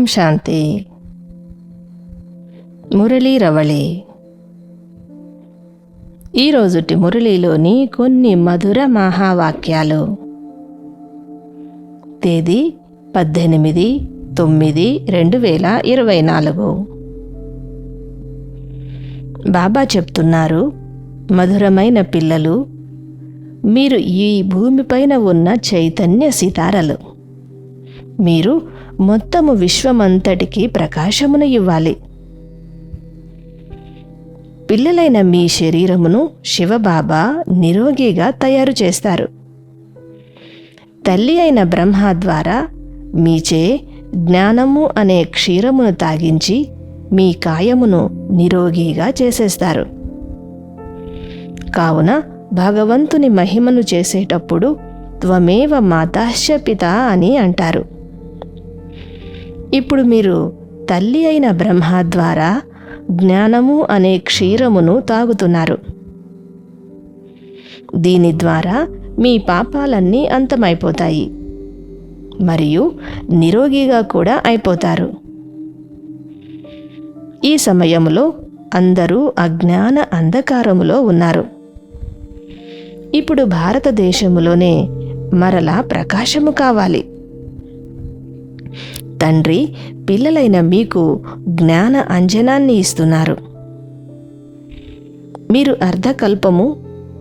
ఓం శాంతి. మురళీ రవళి. ఈరోజుటి మురళీలోని కొన్ని మధుర మహావాక్యాలు. తేదీ పద్దెనిమిది తొమ్మిది రెండు వేల ఇరవై నాలుగు. బాబా చెప్తున్నారు మధురమైన పిల్లలు మీరు ఈ భూమిపైన ఉన్న చైతన్య సితారలు. మీరు మొత్తము విశ్వమంతటికి ప్రకాశమును ఇవ్వాలి. పిల్లలైన మీ శరీరమును శివబాబా నిరోగిగా తయారు చేస్తారు. తల్లి అయిన బ్రహ్మ ద్వారా మీచే జ్ఞానము అనే క్షీరమును తాగించి మీ కాయమును నిరోగిగా చేసేస్తారు. కావున భగవంతుని మహిమను చేసేటప్పుడు త్వమేవ మాతాశ్చ పిత అని అంటారు. ఇప్పుడు మీరు తల్లి అయిన బ్రహ్మ ద్వారా జ్ఞానము అనే క్షీరమును తాగుతున్నారు. దీని ద్వారా మీ పాపాలన్నీ అంతమైపోతాయి. మరియు నిరోగిగా కూడా అయిపోతారు. ఈ సమయంలో అందరూ అజ్ఞాన అంధకారములో ఉన్నారు. ఇప్పుడు భారతదేశములోనే మరలా ప్రకాశము కావాలి. తండ్రి పిల్లలైన మీకు జ్ఞాన అంజనాన్ని ఇస్తున్నారు. మీరు అర్ధకల్పము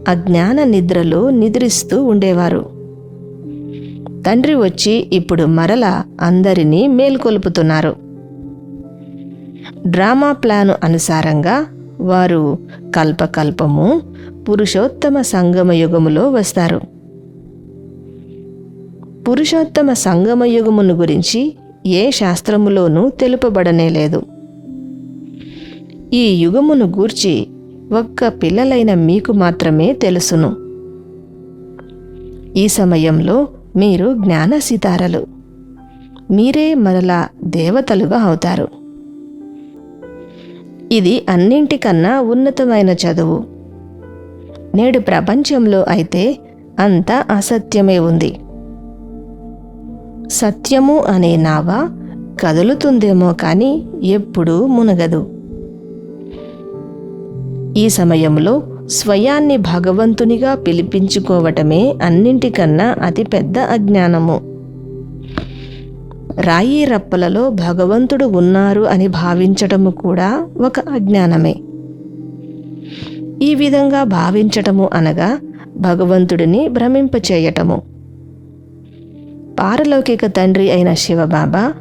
అజ్ఞాన నిద్రలో నిద్రిస్తూ ఉండేవారు. తండ్రి వచ్చి ఇప్పుడు మరల అందరినీ మేల్కొల్పుతున్నారు. డ్రామా ప్లాను అనుసారంగా వారు కల్పకల్పము పురుషోత్తమ సంగమ యుగములో వస్తారు. పురుషోత్తమ సంగమ యుగమును గురించి ఏ శాస్త్రములోనూ తెలుపబడనే లేదు. ఈ యుగమును గూర్చి ఒక్క పిల్లలైన మీకు మాత్రమే తెలుసును. ఈ సమయంలో మీరు జ్ఞాన సితారలు. మీరే మరలా దేవతలుగా అవుతారు. ఇది అన్నింటికన్నా ఉన్నతమైన చదువు. నేడు ప్రపంచంలో అయితే అంతా అసత్యమే ఉంది. సత్యము అనే నావ కదులుతుందేమో కానీ ఎప్పుడూ మునగదు. ఈ సమయంలో స్వయాన్ని భగవంతునిగా పిలిపించుకోవటమే అన్నింటికన్నా అతిపెద్ద అజ్ఞానము. రాయి రప్పలలో భగవంతుడు ఉన్నారు అని భావించటము కూడా ఒక అజ్ఞానమే. ఈ విధంగా భావించటము అనగా భగవంతుడిని భ్రమింపచేయటము. పారలౌకిక తండ్రి అయిన శివబాబా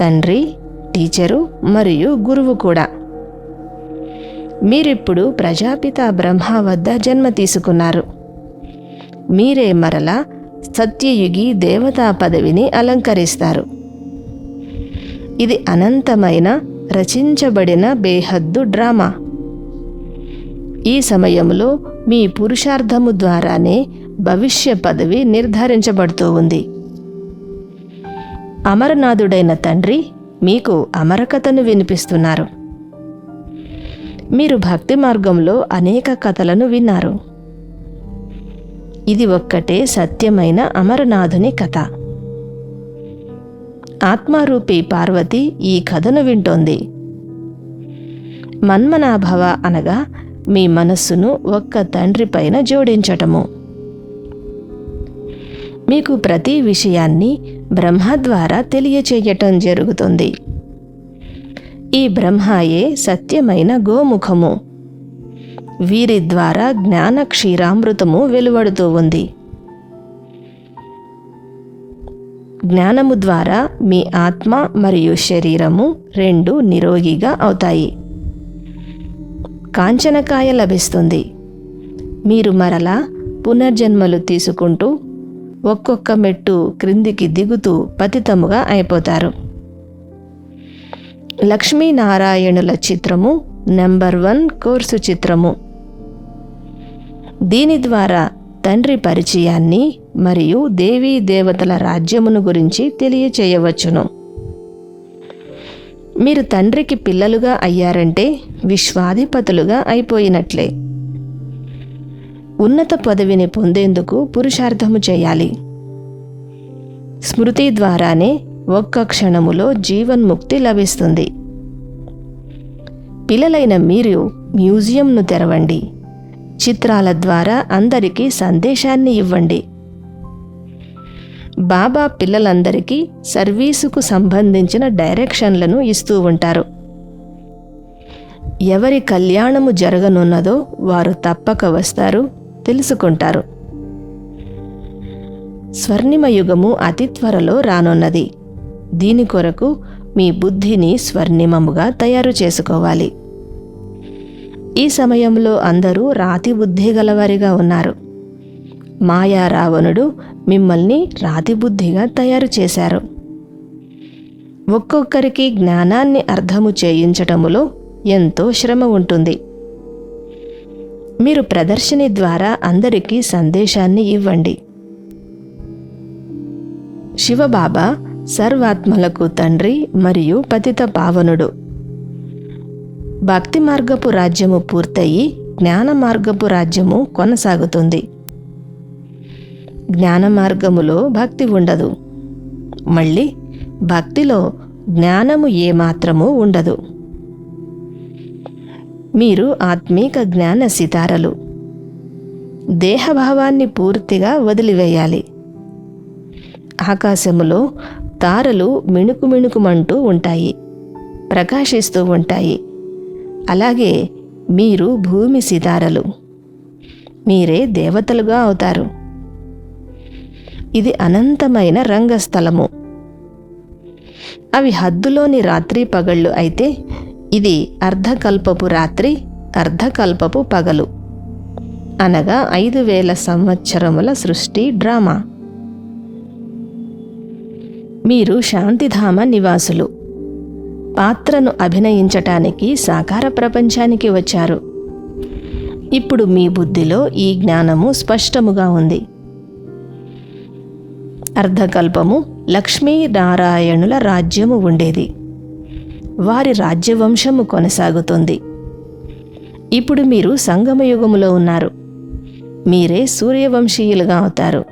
తండ్రి టీచరు మరియు గురువు కూడా. మీరిప్పుడు ప్రజాపిత బ్రహ్మ వద్ద జన్మ తీసుకున్నారు. మీరే మరల సత్యయుగి దేవతా పదవిని అలంకరిస్తారు. ఇది అనంతమైన రచించబడిన బేహద్దు డ్రామా. ఈ సమయంలో మీ పురుషార్థము ద్వారానే భవిష్య పదవి నిర్ధారించబడుతూ ఉంది. అమరనాథుడైన తండ్రి మీకు అమరకథను వినిపిస్తున్నారు. మీరు భక్తి మార్గంలో అనేక కథలను విన్నారు. ఇది ఒక్కటే సత్యమైన అమరనాథుని కథ. ఆత్మారూపి పార్వతి ఈ కథను వింటోంది. మన్మనాభవ అనగా మీ మనస్సును ఒక్క తండ్రి పైన జోడించటము. మీకు ప్రతి విషయాన్ని బ్రహ్మ ద్వారా తెలియచేయటం జరుగుతుంది. ఈ బ్రహ్మయే సత్యమైన గోముఖము. వీరి ద్వారా జ్ఞాన క్షీరామృతము వెలువడుతూ ఉంది. జ్ఞానము ద్వారా మీ ఆత్మ మరియు శరీరము రెండు నిరోగిగా అవుతాయి. కాంచనకాయ లభిస్తుంది. మీరు మరలా పునర్జన్మలు తీసుకుంటూ ఒక్కొక్క మెట్టు క్రిందికి దిగుతూ పతితముగా అయిపోతారు. లక్ష్మీనారాయణుల చిత్రము నెంబర్ వన్ కోర్సు చిత్రము. దీని ద్వారా తండ్రి పరిచయాన్ని మరియు దేవీ దేవతల రాజ్యమును గురించి తెలియచేయవచ్చును. మీరు తండ్రికి పిల్లలుగా అయ్యారంటే విశ్వాధిపతులుగా అయిపోయినట్లే. ఉన్నత పదవిని పొందేందుకు పురుషార్థము చేయాలి. స్మృతి ద్వారానే ఒక్క క్షణములో జీవన్ముక్తి లభిస్తుంది. పిల్లలైన మీరు మ్యూజియంను తెరవండి. చిత్రాల ద్వారా అందరికీ సందేశాన్ని ఇవ్వండి. బాబా పిల్లలందరికీ సర్వీసుకు సంబంధించిన డైరెక్షన్లను ఇస్తూ ఉంటారు. ఎవరి కళ్యాణము జరగనున్నదో వారు తప్పక వస్తారు. తెలుసుకుంటారు. స్వర్ణిమ యుగము అతి త్వరలో రానున్నది. దీని కొరకు మీ బుద్ధిని స్వర్ణిమముగా తయారు చేసుకోవాలి. ఈ సమయంలో అందరూ రాతి బుద్ధి గలవారిగా ఉన్నారు. మాయా రావణుడు మిమ్మల్ని రాతి బుద్ధిగా తయారు చేశారు. ఒక్కొక్కరికి జ్ఞానాన్ని అర్థము చేయించటములో ఎంతో శ్రమ ఉంటుంది. మీరు ప్రదర్శన ద్వారా అందరికీ సందేశాన్ని ఇవ్వండి. శివబాబా సర్వాత్మలకు తండ్రి మరియు పతిత పావనుడు. భక్తి మార్గపు రాజ్యము పూర్తయి జ్ఞాన మార్గపు రాజ్యము కొనసాగుతుంది. జ్ఞాన మార్గములో భక్తి ఉండదు. మళ్ళీ భక్తిలో జ్ఞానము ఏమాత్రము ఉండదు. మీరు ఆత్మీక జ్ఞాన సితారలు. దేహభావాన్ని పూర్తిగా వదిలివేయాలి. ఆకాశములో తారలు మిణుకు మిణుకుమంటూ ఉంటాయి ప్రకాశిస్తూ ఉంటాయి. అలాగే మీరు భూమి సితారలు. మీరే దేవతలుగా అవుతారు. ఇది అనంతమైన రంగస్థలము. అవి హద్దులోని రాత్రి పగళ్ళు అయితే ఇది అర్ధకల్పపు రాత్రి అర్ధకల్పపు పగలు. అనగా ఐదు వేల సంవత్సరముల సృష్టి డ్రామా. మీరు శాంతిధామ నివాసులు. పాత్రను అభినయించటానికి సాకార ప్రపంచానికి వచ్చారు. ఇప్పుడు మీ బుద్ధిలో ఈ జ్ఞానము స్పష్టముగా ఉంది. అర్ధకల్పము లక్ష్మీ నారాయణుల రాజ్యము ఉండేది. వారి రాజ్యవంశము కొనసాగుతుంది. ఇప్పుడు మీరు సంగమయుగములో ఉన్నారు. మీరే సూర్యవంశీయులుగా అవుతారు.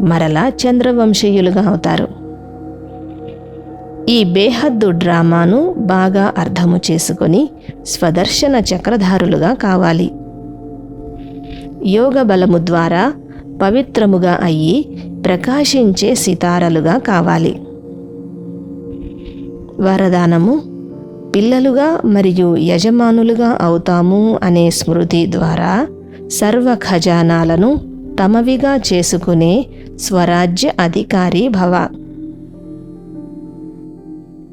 మరలా చంద్రవంశీయులుగా అవుతారు. ఈ బేహద్దు డ్రామాను బాగా అర్థము చేసుకొని స్వదర్శన చక్రధారులుగా కావాలి. యోగ బలము ద్వారా పవిత్రముగా అయ్యి ప్రకాశించే సితారలుగా కావాలి. వరదానము పిల్లలుగా మరియు యజమానులుగా అవుతాము అనే స్మృతి ద్వారా సర్వ ఖజానాలను తమవిగా చేసుకునే స్వరాజ్య అధికారి భవ.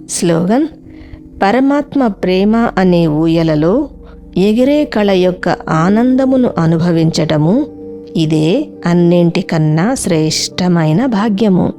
స్లోగన్ పరమాత్మ ప్రేమ అనే ఊయలలో ఎగిరే కళ యొక్క ఆనందమును అనుభవించటము ఇదే అన్నింటికన్నా శ్రేష్టమైన భాగ్యము.